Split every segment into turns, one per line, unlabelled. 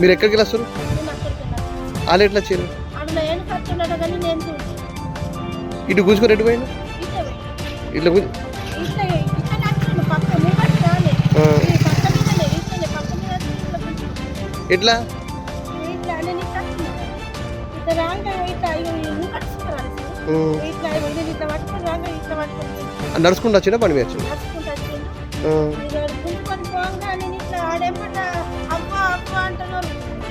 మీరు ఎక్కడికి వెళ్ళి వస్తారు
నేను అక్కడికి వెళ్ళాను
వాళ్ళు ఎట్లా వచ్చారు ఇటు గుంజుకొని ఎటు పోయినా
ఇట్లా మీద కూర్చుంది.
ఎట్లా?
ఇట్లా నేను ఇట్లా వస్తున్నాను.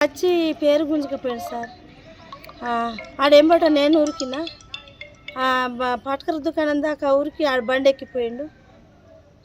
వచ్చి పేరు గుంజుకపోయాడు సార్. ఆ, ఆడేంబట నేను ఉరికినా పటకర దుకాణం దాకా ఉరికి ఆడ బండి ఎక్కిపోయిండు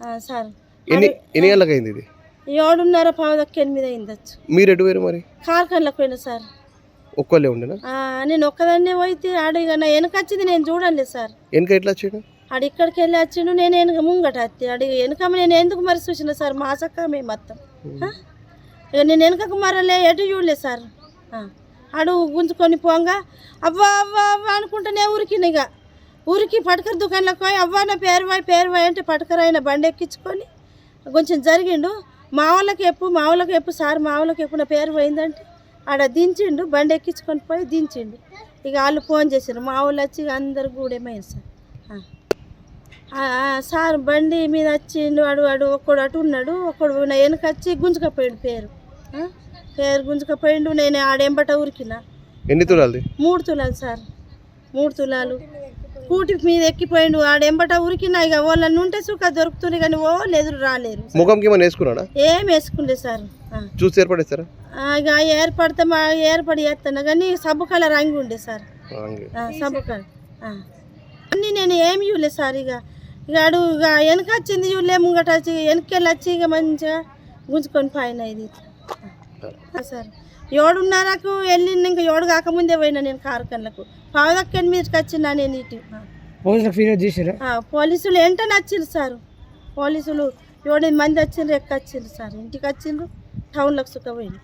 ఆ, సార్
ఎన్ని ఎన్ని గంటలకు అయింది ఇది?
ఏడున్నర పావుదక్క ఎనిమిది అయిందచ్చు.
మీరు ఎటు పోయారు మరి?
కార్ఖానలకు పోయినా సార్.
ఒక్కళ్ళే ఉండేనా?
ఆ, నేను ఒక్కదాన్నే పోయితే ఆడ ఇక నా వెనకొచ్చింది నేను చూడండి సార్.
వెనక ఎట్లా వచ్చాడు?
ఆడ ఇక్కడికి వెళ్ళి వచ్చిండు నేను వెనక ముంగట అత్తి ఆడ వెనక నేను ఎందుకు మరి చూసిన సార్ మా సక్క మేము మొత్తం ఆ? ఇక నేను వెనకకు మరలే ఎటు చూడలేదు సార్. అడుగు గుంజుకొని పోంగా అవ్వ అవ్వా అవ్వ అనుకుంటేనే ఉరికిన ఇక. ఊరికి పటకర దుకాణంలోకి పోయి అవ్వ నా పేరు పోయి పేరు పోయి అంటే పటకర ఆయన బండి ఎక్కించుకొని కొంచెం జరిగిండు. మా వాళ్ళకి ఎప్పు మా వాళ్ళకి ఎప్పు సార్ మా వాళ్ళకి ఎప్పు నా పేరు పోయిందంటే ఆడ దించిండు బండి ఎక్కించుకొని పోయి దించిండు. ఇక వాళ్ళు ఫోన్ చేశారు మా వాళ్ళు వచ్చి ఇక అందరు గూడేమైంది సార్. సార్ బండి మీద వచ్చిండు వాడు వాడు ఒక్కడు అటు ఉన్నాడు ఒక్కడు నా వెనక వచ్చి గుంజుకపోయాడు పేరు. పేరు గుంజుకపోయిండు నేను ఆడేంబట ఉరికిన
ఎన్ని తులాలది?
మూడు తులాలు సార్. మూడు తులాలు. కూటి మీద ఎక్కిపోయిండు ఆడెంబట ఉరికిన ఇక వాళ్ళని ఉంటే సుఖ దొరుకుతుంది కానీ ఓ ఎదురు రాలేరు
ముఖంకి ఏమైనా వేసుకున్నాడా?
ఏం వేసుకుండే సార్.
చూసి ఏర్పడేస్తారా?
ఇక ఏర్పడితే మా ఏర్పడి చేస్తాను కానీ సబ్బు కలర్ రంగు ఉండే సార్. సబ్బు కలర్. ఆ. అన్నీ నేను ఏమి చూడలేదు సార్ ఇక ఇక అడు ఇక వెనక వచ్చింది చూడలే ముంగట వచ్చి వెనకెళ్ళి వచ్చి ఇక మంచిగా గుంజుకొని పైన ఇది. సార్. ఏడున్నరకు వెళ్ళింది ఇంకా ఏడు కాకముందే పోయినా నేను కార్ఖానలకు పావుదక్క ఎనిమిదికి వచ్చినా నేను ఇటు? ఆ.
పోలీసులకు ఫిర్యాదు చేసారా
ఆ, పోలీసులు వెంటనే వచ్చిండ్రు సార్. పోలీసులు ఏడెనిమిది మంది వచ్చిండ్రు ఎక్క వచ్చిండ్రు సార్. ఇంటికి వచ్చిండ్రు టౌన్లోకి సుఖ పోయిండ్రు